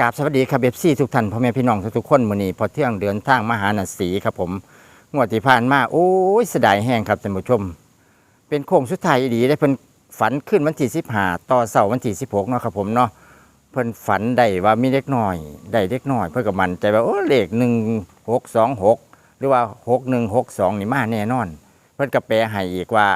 กราบสวัสดีครับเบบซี่ทุกท่านพ่อแม่พี่น้องทุกๆคนมื้อนี้พอเที่ยงเดือนทางมหานสีครับผมงวดที่ผ่านมาโอ้ยเสียดายแห้งครับท่านผู้ชม เป็นโค้งสุดท้ายดีได้เพิ่นฝันขึ้นวันที่15ต่อเสาร์วันที่16เนาะครับผมเนาะเพิ่นฝันได้ว่ามีเล็กน้อยได้เล็กน้อย เพิ่นก็มั่นใจว่าโอ้เลข1626 หรือว่า 6162 นี่มาแน่นอน เพิ่นก็แปลให้อีกว่า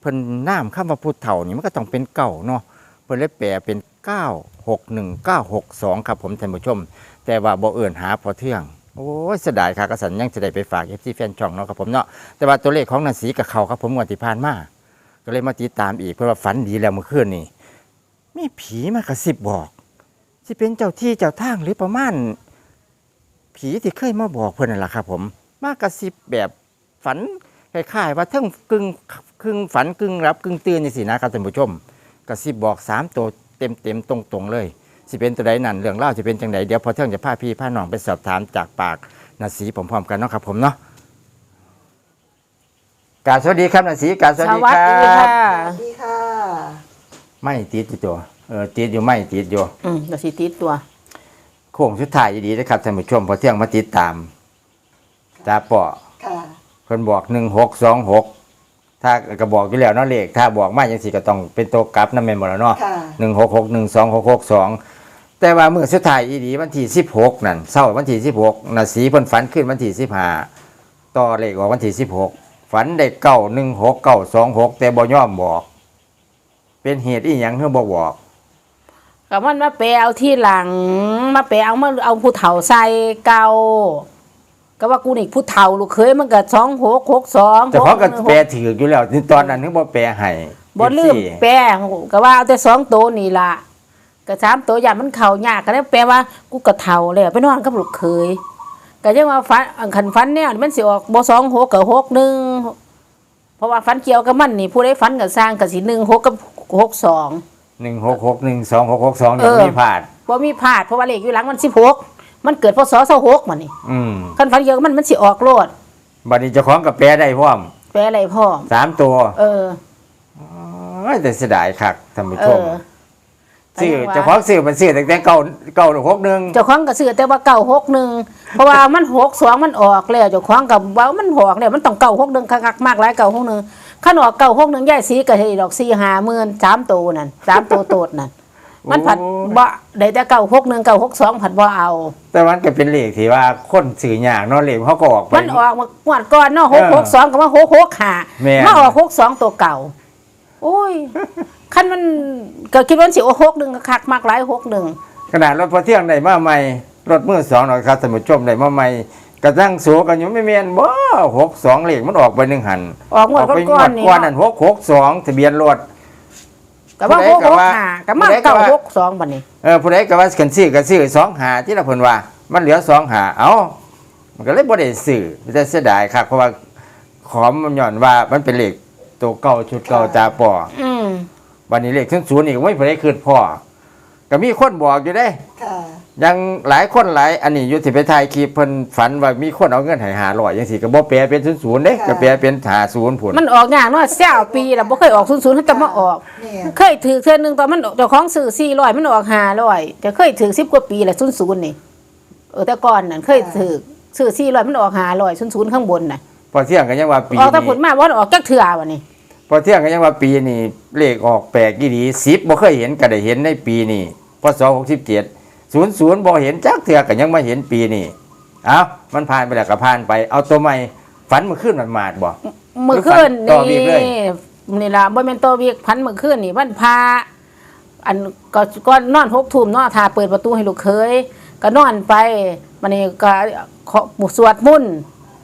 เพิ่นน้ำคำว่าพุทธเฒ่านี่มันก็ต้องเป็นเก่าเนาะเพิ่นเลยแปลเป็น 961962ครับผมท่านผู้ชม แต่ว่าบ่เอื่นหาพอเที่ยง โอ้ยเสียดายค่ะกระสันยังจะได้ไปฝาก FC แฟนช่องเนาะครับผมเนาะแต่ว่าตัวเลขของนันสีกับเขาครับผมงวดที่ผ่านมาก็เลยมาติดตามอีกเพราะว่าฝันดีแล้วเมื่อคืนนี่มีผีมากระซิบบอกที่เป็นเจ้าที่เจ้าทางหรือประมาณผีที่เคยมาบอกเพื่อนนั่นแหละครับผมมากระซิบแบบฝันคล้ายๆว่าทั้งกึ่งกึ่งฝันกึ่งรับกึ่งตื่นนี่สินะครับท่านผู้ชมกระซิบบอกสามตัว เต็มเต็มๆตรงตรงๆเลย สิเป็นตัวใดนั่นเรื่องเล่าวจะเป็นจังใดเดี๋ยวพอเที่ยงจะพาพี่พาน้องไปสอบถามจากปากนาสีพร้อมๆกันเนาะครับผมเนาะกรารสวัสดีครับนาสีกรารสวัสดีครัสวัสดีบค่ะสวัสดีค่ะ ไม่ติดอยู่ตัวเออติดอยู่ไม่ติดอยู่ อืมเดี๋ยวสิติดตัวโค้งสุดท้ายดีนะครับท่านผู้ชมพอเที่ยงมาติดตามตาเปาะค่ะเพิ่นบอกหนึ่งหกสองหก ถ้าก็บอกอยู่แล้วเนาะเลขถ้าบอกมาอย่างสิก็ต้องเป็นตัวกลับนั่นแม่นบ่แล้วเนาะค่ะ หนึ่งหกหกหนึ่งสองหกหกสองแต่ว่ามือสุดท้ายอีดีวันที่สิบหกนั่นเศร้าวันที่สิบหกนาสีเพิ่นฝันขึ้นวันที่สิบห้าต่อเลขออกวันที่สิบหกฝันได้เก้าหนึ่งหกเก้าสองหกแต่บ่ยอมบอก เป็นเหตุอีหยังเพิ่นบ่บอก ก็มันมาแปลเอาที่หลัง มาแปลเอามาเอาผู้เฒ่าใส่เก่า ก็ว่ากูนี่ผู้เฒ่าลูกเคยมันก็สองหกหกสองแต่เขาก็แปลถืออยู่แล้วตอนนั้นถึงบ่แปลให้บ่ลืมแปลก็ว่าเอาแต่สองตัวนี่ล่ะก็สามตัวอย่ามันเข่ายากก็ได้แปลว่ากูก็เฒ่าแล้วไปนอนกับลูกเคยก็ยังว่าฟันอันคันฟันแนวนี่มันสิออกบ่สองหกกับหกหนึ่งเพราะว่าฟันเกี่ยวกับมันนี่ผู้ใดฟันกับสร้างกับสิหนึ่งหกกับหกสองหนึ่งหกหกหนึ่งสองหกหกสองเออมีพลาดว่ามีพลาดเพราะว่าเลขอยู่หลังมันสิบหก มันเกิดพศสหกมันนี่อืมคันฟันเยอะมันมันสิออกโลดบัดนี้เจ้าของก็แปลได้พร้อมแปลอะไรพ่อสามตัวเออโอ้ยแต่เสียดายคักท่านผู้เอชมอ ซื้อไปยังวะ เจ้าของซื้อมันซื้อตั้งแต่เก่าเก่าหกหนึ่งเจ้าของก็ซื้อแต่ว่าเก่าหกหนึ่งเพราะว่ามันหกสองมันออกแล้วเจ้าของกับว่ามันหอกแล้วมันต้องเก่าหกหนึ่งคักๆมากหลายเก่าหกหนึ่งขันออกเก่าหกหนึ่งย่ายสีก็ให้ดอกสี่หาหมื่นสามตัวนั่นสามตัวโตดนั่น มันผัดบ่ได้แต่เก่าหกหนึ่งเก่าหกสองผัดบ่เอา แต่มันก็เป็นเลขที่ว่าคนสื่ออย่างเนาะเลขเขาก็ออกไป มันออกมางวดก่อนเนาะหกเอหอกสองก็มาหกหกหาแม่น มาออกหกสองตัวเก่า โอ้ยคันมันก็คิดว่ามันสิโอ้หกหนึ่งก็คักมากหลายหกหนึ่งขนาดรถพอเที่ยงได้มาใหม่รถมือสองหน่อยครับท่านผู้ชมได้มาใหม่กระทั่งสูกันอยู่ไม่เมียนบ่หกสองเลขมันออกไปหนึ่งหันออกงวดไปงก่อวนดๆนี่กว่านั้นหกหกสองทะเบียนรถ ก็มาผู้หใดกก็หกว่าหาก็มาผู้ใดก็เก่าว่าหกสองบัดนี้เออผู้ใดก็ว่ากันซื้อก็ซื้อสองหาที่ละเพิ่นว่า มันเหลือสองหาเอ้ามันก็เลยบ่ได้ซื้อแต่เสียดายครับเพราะว่าขอมมันย้อนว่ามันเป็นเลขตัวเก่าชุดเก่าตาปออืมวันนี้เลขศูนย์อีกไม่ผู้ใดคืนพ่อก็มีคนบอกอยู่เด้ค่ะ ยังหลายคนหลายอันนี้อยู่ที่ไปถ่ายคลิปเพิ่นฝันว่ามีคนเอาเงินให้หาร้อยจังซี่ก็บ่แปลเป็นศูนย์เด้ก็แปลเป็นหาศูนย์พุ่นมันออกยากเนาะเสี้ยวปีแล้วบ่เคยออกศูนย์ศูนย์จะมาออก เนี่ยเคยถือเทื่อหนึงตอนมันเจ้าของซื้อสี่ร้อยมันออกห้าร้อยจะเคยถือสิบกว่าปีแหละศูนย์ศูนย์นี่เออแต่ก่อนนั่นเคยถือซื้อสี่ร้อยมันออกห้าร้อยศูนย์ศูนย์ข้างบนน่ะพอเที่ยงก็ยังว่าปีออกแต่ผลนี้มาว่าออกจักเถื่อวันนี้พอเที่ยงก็ยังว่าปีนี้เลขออกแปลกอีหลี10บ่เคยเห็นก็ได้เห็นในปีนี้พศ67 00บ่เห็นจักเทื่อก็ยังมาเห็นปีนี้เอ้ามันผ่านไปแล้วก็ผ่านไป เอาตัวใหม่ฝันเมื่อคืนมันมาดบ่เมื่อคืนต่อวีนี่กเลยนี่ล่ะบ่แม่นโตวีกพันเมื่อคืนนี่วันพาอันก็ก็นอนหกทุ่มเนาะทาเปิดประตูให้ลูกเคย ก็นอนไปมันนี่ก็ขอสวดมนต์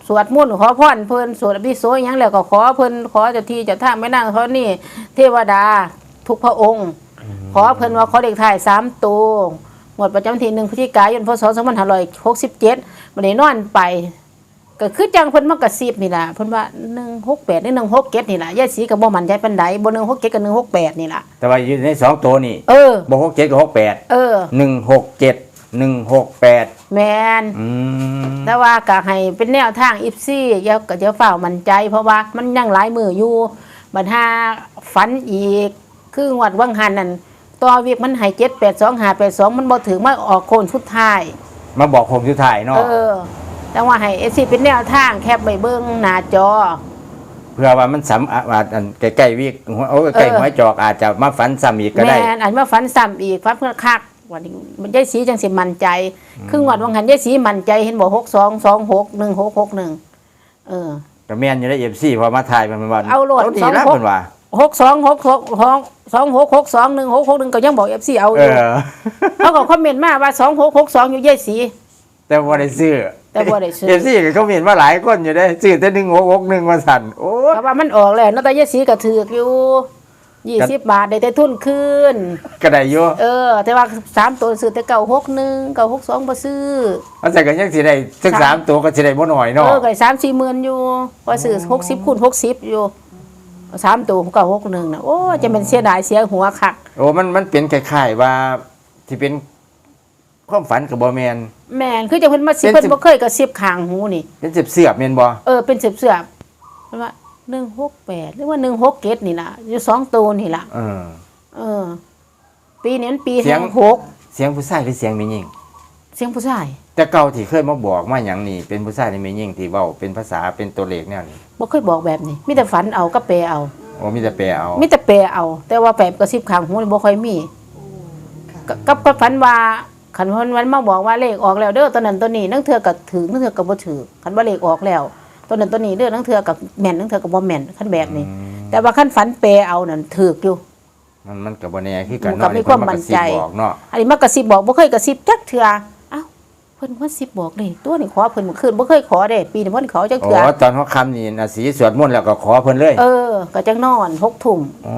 สวดมนต์ขอพรเพิ่นสวดอภิโสอิหยังแล้วก็ขอเพิ่นขอเจ้าที่เจ้าทางไม่นั่งเขานี่ เทวดาทุกพระองค์ ขอเพิ่นว่าขอเด็กถ่ายสามตัว หมดประจำที่หนึ่งพฤศจิกายนพศสองพันห้าร้อยหกสิบเจ็ดมันได้นอนไป ก็คือจังเพิ่นมากระซิบนี่ล่ะเพิ่นว่าหนึ่งหกแปดนี่หนึ่งหกเจ็ดนี่ล่ะยายสีกับบ่มันใจปานใดบ่หนึ่งหกเจ็ดกับหนึ่งหกแปดนี่ล่ะแต่ว่าอยู่ในสองตัวนี่เออบ่67กับ68เออ167 168แมน อืมแต่ว่าก็ให้เป็นแนวทางอิฟซี่อย่าก็จะเฝ้ามันใจ เพราะว่ามันยังหลายมืออยู่บัดหาฝันอีกคืองวดวังหันนั่น ต่อวิกมันให้เจ็ดแปดสองหาแปดสองมันบ่ถึงมาออกโคนชุดท้าย มาบอกผมสุดท้ายเนาะเออแต่ว่าให้เอซีเป็นแนวทางแคบไปเบิ้งหน้าจอ เพื่อว่ามันสำอาจอันใกล้ๆวิกหัวโอ้ใกล้เออ หัวจอกอาจจะมาฝันซ้ำอีกก็แมได้ นอันว่าฝันซ้ำอีกฝันเพื่อคักวันนี้มันยายสีจังสิมั่นใจ ครึ่งวันวังหันยายสีมั่นใจเห็นบอกหกสองสองหกหนึ่งหกหกหนึ่งเออ ก็แม่นอยู่ใน FC พอมาถ่ายมันว่าเอาโหลดดีสองแล้วหก เพิ่นว่า หกสองหกหกหกสองหกหกสองหนึ่งหกหกหนึ่งก็ยังบอกเอฟซีเอาอเอยู่อ เขาก็คอมเมนต์มาว่าสองหกหกสองอยู่ยายสี แต่บ่ได้ซื้อแต่บ่ได้ซื้อ FC ก็เขาเห็นว่าหลายคนอยู่ได้ซื้อแต่1661มาสั่นโอ้เพราะว่ามันออกแล้วเนาะแต่ยายสีก็ถือกอยู่ยี่สิบบาทได้แต่ทุนคืนก็ได้อยู่เออ แต่ว่าสามตัวซื้อแต่เก่าหกหนึ่งเก่าหกสองบ่ซื้อ มันใส่กันยังสิได้สักสาม สามตัวก็สิได้บ่น้อยเอเนาะอก็สามสี่หมื่นอยู่ว่าซื้อหกสิบคูณหกสิบอยู่ สามตัวเก่าหกหนึ่งนะโอ้จะเป็นเสียดายเสียหัวคักโอ้มันมันเป็นคล้ายๆว่าที่เป็นความฝันกับบ่แม่นแม่นคือจะเพิ่นมาสิเป็นเพิ่นสิบ บ่เคยกระซิบข้างหูนี่ เป็นเสียบๆแม่นบ่เออเป็นเสือบเสือบๆเพิ่นว่าหนึ่งหกแปดหรือว่าหนึ่งหกเกตนี่ล่ะอยู่สองตัวนี่ล่ะ เออ เออ ปีนี้มันปีเสียแห่งงหกเสียงผู้ชายหรือเสียงแม่หญิงเสียงผู้ชาย แต่เก่าที่เคยมาบอกมาหยังนี่เป็นผู้ชายหรือแม่หญิงที่เว้าเป็นภาษาเป็นตัวเลขแนวนี้บ่เคยบอกแบบนี้มีแต่ฝันเอาก็แปลเอาโอ้มีแต่แปลเอามีแต่แปลเอา แต่ว่าแปลกระซิบข้างหูนี่บ่ค่อยมีกับกับกับฝันว่าขันวันวันมาบอกว่าเลขออกแล้วเด้อตัวนั้นตัวนี้นั่งเถือกับถือนั่งเถือกับบ่ถือขันว่าเลขออกแล้วตัวนั้นตัวนี้เด้อนั่งเถือกับแม่นนั่งเถือกับบ่แม่นขันแบบนี้อืมแต่ว่าขันฝันเปลเอานั่นถือกอยู่มันมันก็บ่แน่คือกันมันก็เนาะมีความมั่นใจเพิ่นากระซิบบอกเนาะอันนี้มากระซิบบอกบ่เคยกระซิบจักเถื่อเอ้าเพิ่นว่าสิบบอกเลยตัวนี้ขอเพิ่นเมื่อคืนบ่เคยขอเด้ปีนี้เพิ่นขอจักโอ้เถื่อตอนหัวค่ำนี่น่ะสีสวดมนต์แล้วก็ขอเพิ่นเลยเออก็จังนอนหกทุ่มอ๋อ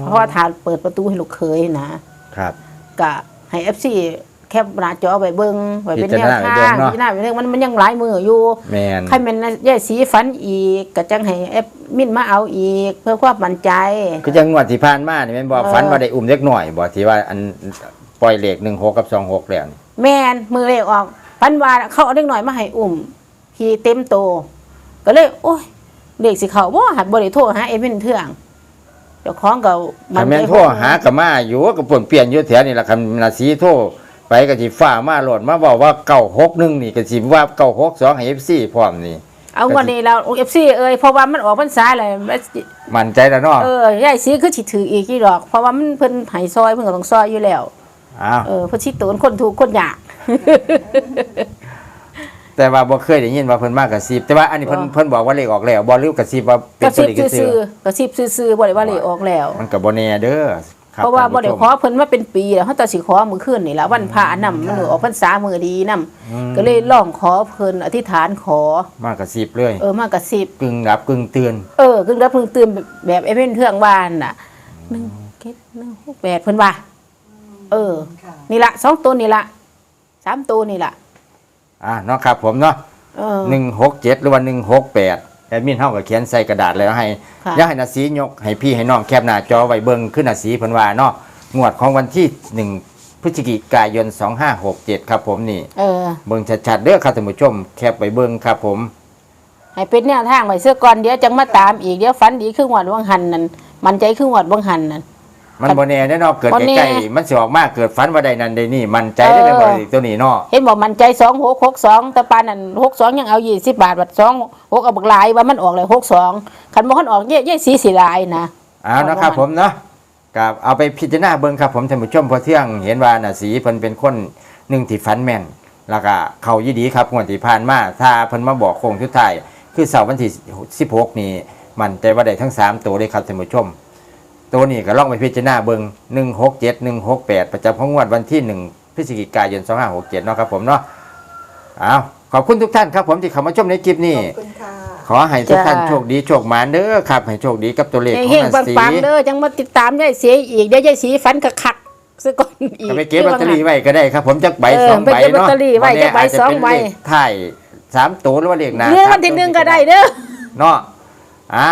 เพราะว่าทานเปิดประตูให้ลูกเคยนะครับ ก็ให้ FC แคปหน้าจอไว้เบิ่งไว้เป็นแนวทางพิจารณาไว้เบิ่งมันมันยังหลายมืออยู่ แม่นใครเป็นยายสีฝันอีกก็จังให้แอปมินมาเอาอีก เพื่อความมั่นใจ คือจังงวดที่ผ่านมานี่แม่นบ่เออ ฝันว่าได้อุ้มเด็กน้อยบ่ที่ว่าอันปล่อยเลข16กับ26แล้วนี่ แม่นมือเลขออกฝันว่าเขาเอาเด็กหน่อยมาให้อุ้มขี่เต็มโต ก็เลย โอ้ยเด็กสิเขาบ่หัดบ่ได้โทรหาเอมินเทื่องเจ้าของก็ถ้าแม่นโทรหาก็มาอยู่ก็ป่วนเปลี่ยนอยู่แถวนี่ล่ะคันน่ะสีโทรไปก็สิฟ้ามาโหลดมาบอกว่า961นี่ก็สิว่า962ให้ FC พร้อมนี่เอาวันนี้เรา FC เอ้ยเพราะว่ามันออกพรรษาเลยมั่นใจแล้วเนาะเออยายสีคือสิถืออีกกี่ดอก เพราะว่ามันเพิ่นให้ซอยเพิ่นก็ต้องซอยอยู่แล้ว อ้าวเออเพิ่นสิโตนคนถูกคนยาก แต่ว่าบ่เคยได้ยินว่าเพิ่นมากระซิบแต่ว่าอันนี้เพิ่นบ่ เพิ่นบอกว่าเลขออกแล้วบ่รู้กระซิบว่าเป็กนระตัซิวบเลขซื่ซื่ออๆกระซิบซื่อๆบ่ได้ว่าเลขออกแล้ว ๆมันก็บ่แน่เด้อคบเพราะว่าบ่ได้ท่นขอเพิ่นมาเป็นปีแล้วเฮาแต่สิขอมื้อคืนนี่ล่ะวันพระนำมันออกพรรษามื้อดีนํอืม ก็เลยร้องขอเพิ่นอธิษฐานขอ มากระซิบเลยเออมากระซิบ กึ่งหลับกึ่งตื่นเออคือรับเพิ่งตื่นแบบเอเวนเทืองบ้านน่ะ1 7 1 6 8เพิ่นว่า เออ ค่ะนี่ล่ะสองตัวนี่ล่ะสามตัวนี่ล่ะอ่าเนาะครับผมเนาะเออ167หรือว่า168แอดมินเฮาก็เขียนใส่กระดาษแล้วให้ค่ะ อยากให้นาสียกให้พี่ให้น้องแคปหน้าจอไว้เบิ่งขึ้นนาสีเพิ่นว่าเนาะงวดของวันที่1พฤศจิกายน2567ครับผมนี่ เออ เบิ่งชัดๆเด้อครับท่านผู้ชมแคปไว้เบิ่งครับผมให้เป็นแนวทางไว้เสื้อก่อนเดี๋ยวจังมาตามอีกเดี๋ยวฝันดีครึ่งวันวังหันนั่นมันใจครึ่งวันวังหันนั่น มันบ่แน่แน่เนาะเกิดบ่แน่ ใกล้ๆมันสิออกมาเกิดฝันว่าใดนั้นใดนี่มันใจได้เลยเออบ่ได้ตัวนี้เนาะเห็นบอกมันใจสองหกหกสองแต่ปานนั่นหกสองยังเอายี่สิบบาทบัดสองหกเอาบักหลายว่ามันออกเลยหกสองคันบ่คันออกเย่เย่สีสีลายนะ เอานะครับผมเนาะกับเอาไปพิจารณาเบิ่งครับผมท่านผู้ชมพอเที่ยงเห็นว่าน่ะสีเพิ่นเป็นคนหนึ่งที่ฝันแม่นแล้วก็เขายี่ดีครับงวดที่ผ่านมาถ้าเพิ่นมาบอกโค้งสุดท้ายคือเสาร์วันที่16 นี่มันแต่ว่าได้ทั้ง3ตัวเลยครับท่านผู้ชม ตัวนี้ก็ลองไปพิจารณาเบิ่ง167 168 ประจำของงวดวันที่ 1 พฤศจิกายน 2567 เนาะครับผมเนาะเอาขอบคุณทุกท่านครับผมที่เข้ามาชมในคลิปนี้ ขอบคุณค่ะขอให้ทุกท่านจ้าโชคดีโชคหมานเด้อครับ ให้โชคดีกับตัวเลขของเฮงนาๆสีปังๆเด้อจังมาติดตามยายเสียอีกเดี๋ยวยายสีฝันกะคักซะก่อนอีก ก็ไปเก็บลอตเตอรี่ไว้ก็ได้ครับ ผมจักใบเออสองไปใบเก็บลอเนาะตเตอรี่ไว้จักใบวันนี้าจจะสองเป็นใบเลขท้ายสามตัวหรือว่าเลขหน้าเรื่องสามวันที่หนึ่งตัวก็ได้เด้อ เนาะอะ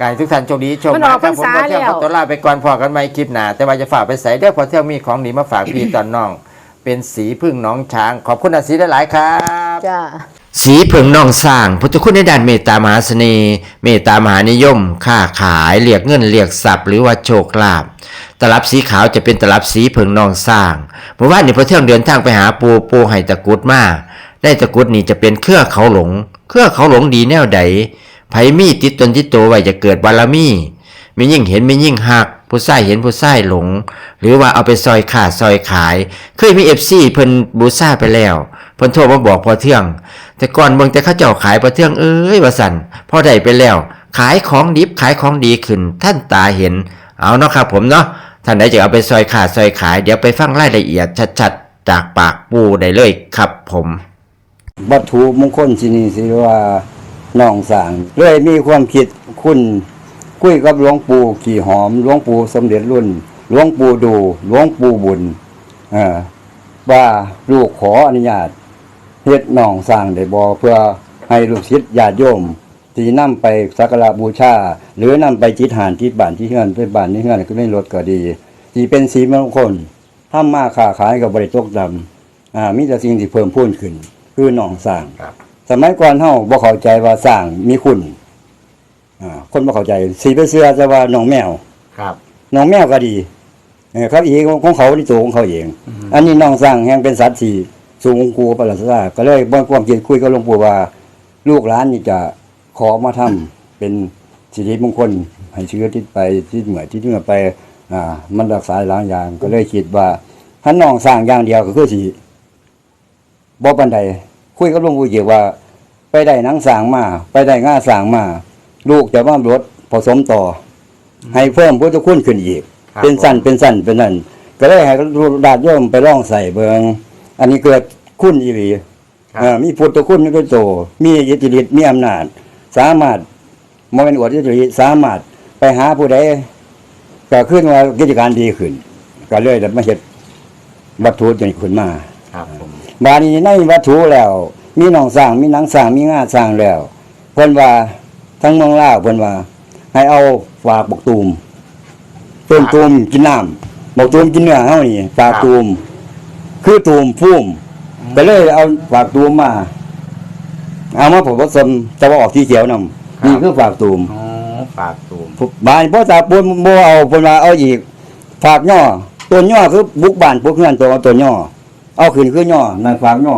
กายทุกท่านโชคดีโชคมันดีออกครับผมพรรษาพอเที่ยงแล้วขอตัวลาไปก่อนพอกันใหม่คลิปหน้าแต่ว่าจะฝากไปใส่เด้อพอเที่ยงมีของดีมาฝากพี่ตอนน้อง เป็นสีพึ่งน้องช้าง ขอบคุณอาศีหลายๆครับ จ้า สีเผิงนองสร้างพุทธคุณในด้านเมตตามหาเสน่ห์เมตตามหานิยม ค้าขายเรียกเงินเรียกทรัพย์หรือว่าโชคลาภตลับสีขาวจะเป็นตลับสีเผิงนองสร้างเมื่อวานนี้พอเที่ยงเดินทางไปหาปูปูให้ตะกรุดมาได้ตะกรุดนี่จะเป็นเครือเขาหลง เครือเขาหลงดีแนวใด ไผมีติดตนติดตัวไว้จะเกิดบารมีมียิ่งเห็นมียิ่งหัก ผู้ใส่เห็นผู้ใส่หลง หรือว่าเอาไปซอยขาดซอยขาย เคยมีเอฟซีเพิ่นบูซ่าไปแล้วเพิ่นโทรมาบอกพอเที่ยงแต่ก่อนเบิ่งแต่เขาเจ้าขายพอเที่ยงเอ้ยว่าสันพอได้ไปแล้ว ขายของดิบขายของดีขึ้น ท่านตาเห็น เอาเนาะครับผมเนาะท่านใดจะเอาไปซอยขาดซอยขาย เดี๋ยวไปฟังรายละเอียดชัดๆจากปากปูได้เลยครับผม วัตถุมงคลที่นี่สิว่า น้องสางเลยมีความคิดคุณคุยกับหลวงปู่ขี่หอมหลวงปู่สมเด็จรุ่นหลวงปู่ดูหลวงปู่บุญว่าลูกขออนุญาตเฮ็ดน้องสร้างได้บ่เพื่อให้ลูกศิษย์ญาติโยมที่นำไปสักการะบูชาหรือนำไปจิตหานที่บ้านที่เฮือนไปบ้านที่เฮือนก็ไม่ลดก็ดีที่เป็นสีมงคลทำมาค้าขายกับบริตกดำอ่ามีแต่สิ่งที่เพิ่มพูนขึ้น คือหนองสร้างครับ สมัยก่อนเฮาบ่เข้าใจว่าสร้างมีคุณอ่าคนบ่เข้าใจสีไปเสื้อจะว่าหนองแมวครับหนองแมวก็ดีเออครับอีกของเขาที่ตัวของเขาเอง อันนี้หนองสร้างแห่งเป็นสัตว์ที่สูงกูประหลาดซาก็เลยบ่ความคิดคุยกับหลวงปู่ว่า ลูกหลานนี่จะขอมาทำเป็นสิริมงคลให้เชื้อที่ไปที่เหมือนที่เหนือไป อ่า มันรักษาหลายอย่างก็เลยคิดว่าถ้าน้องสร้างอย่างเดียวก็คือสิบ่ปันใด คุยกับหลวงปู่เกี่ยวว่า ไปได้หนังสร้างมา ไปได้ง่าสร้างมา ลูกจะว่ารถผสมต่ออให้เพิ่มพุทธคุณขึ้นอีก ครับเป็นสั้นเป็นสั้นเป็นนั่นก็เลยให้ดาดโยมไปลองใส่เบิงอันนี้เกิดคุณอีหลีครับ เอ่อมีพุทธคุณในตัวโต มีอิทธิฤทธิ์มีอำนาจ สามารถมเป็นอวดอิทธิฤทธิ์สามารถไปหาผู้ใดก็ขึ้นว่ากิจการดีขึ้น ก็เลยได้มาเฮ็ดวัตถุจนขึ้นมาครั บผมบาดนี้ในวัตถุแล้ว มีหนองสร้างมีหนังสร้างมีงาสร้างแล้วเพิ่นว่าทั้งเมืองลาวเพิ่นว่า ให้เอาฝากบกตูมต้นตูมกินน้ำบกตูมกินเนื้อเฮานี่ฝากตูมคือตูมพุ่มก็เลยเอาฝากตูมมา เอามาผมผสมจะว่าออกที่เขียวนำนี่คือฝากตูมอ๋อฝากตูมบานพ่อตาปูนโมเอาเพิ่นว่าเอาอีกฝากย่อตัวย่อคือบุกบ้านพวกเพื่อนตัวเอาตัวย่อ เอาขึ้นคือย่อนั่นฝากย่อ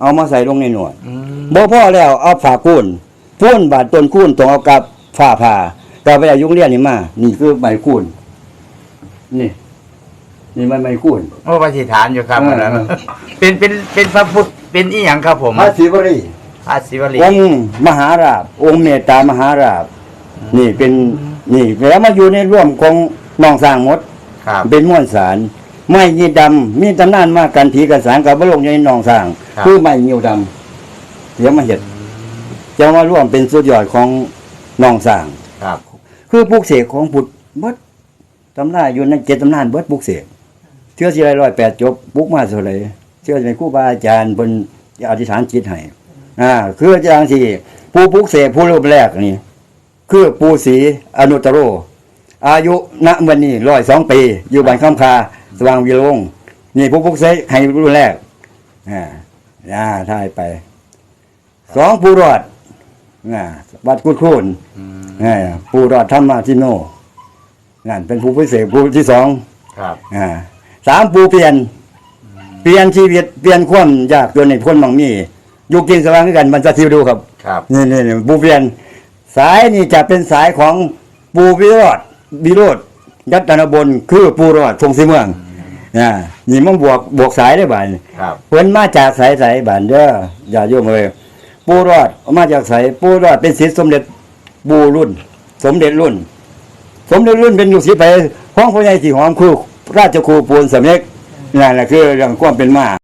เอามาใส่ลงในหนวดอืมบ่พอแล้วเอาฝากคูนพูนบาดต้นคูนต้องเอากับฝ้าผ่าก็ไปอายุเรียนนี่มา นี่คือใบคูนนี่ นี่มันใบคูนโอ้ปฏิฐานอยู่ครับเอออันนั้นเป็นเป็นเป็นพระพุทธเป็นอีหยังครับผมพระศิวรีพระศิวลีองค์มหาราบ องค์เมตตามหาราบ นี่เป็นนี่แล้วมาอยู่ในร่วมของน้องสร้างหมดครับเป็นม้วนสาร ไม้ยีดำมีตำนานมากกันผีกันสารกับบลงในหนองสร้าง ครับ คือไม้ยิวดำเดี๋ยวมาเห็ดจะมาร่วมเป็นสุดยอดของหนองสร้าง ครับคือปลูกเสกของพุทธเบิดตำราอยู่ในเจ็ดตำนานเบิดปลูกเสกเชื่อสิไรร้อยแปดจบปลูกมาเท่าไหรเชื่อจะเป็นครูบาอาจารย์บนอธิษฐานจิตให้อ่าคืออย่างที่ผู้ปลูกเสกผู้รูปแรกนี่ คือปูศรีอนุตตโร อายุณวันนี้ร้อยสองปี อยู่บ้านคำคา สว่างวิโรงนี่ผู้ปลุกเสกให้รุ่นแรกอ่าอ่าท่ายไป สองผู้รอดอ่าวัดกุดคูนอืมอ่าผู้รอดธรรมาทิโนนั่นเป็นผู้พิเศษผู้ที่สองครับ อ่าสามผู้เปลี่ยน เปลี่ยนชีวิตเปลี่ยนความยากตัวในพ้นบางมีอยู่กินสว่างด้วยกันมันจะทิวดูครับ ครับ นี่นี่นี่ปูเพียน สายนี่จะเป็นสายของปูวิโรดวิโรดยัตนบนคือปูรอดทงสีเมือง นะนี่มันบวกบวกสายได้บ่านครับเพิ่นมาจากสายสายบ้านเด้ออย่าโยมเลยปูรอดมาจากสายปูรอดเป็นศิษย์สมเด็จปูรุ่น สมเด็จรุ่น สมเด็จรุ่นเป็นลูกศิษย์ไปห้องพ่อใหญ่ที่หอมคือราชครูปูนสำเร็จนั่นแหละคือเรื่องความเป็นมา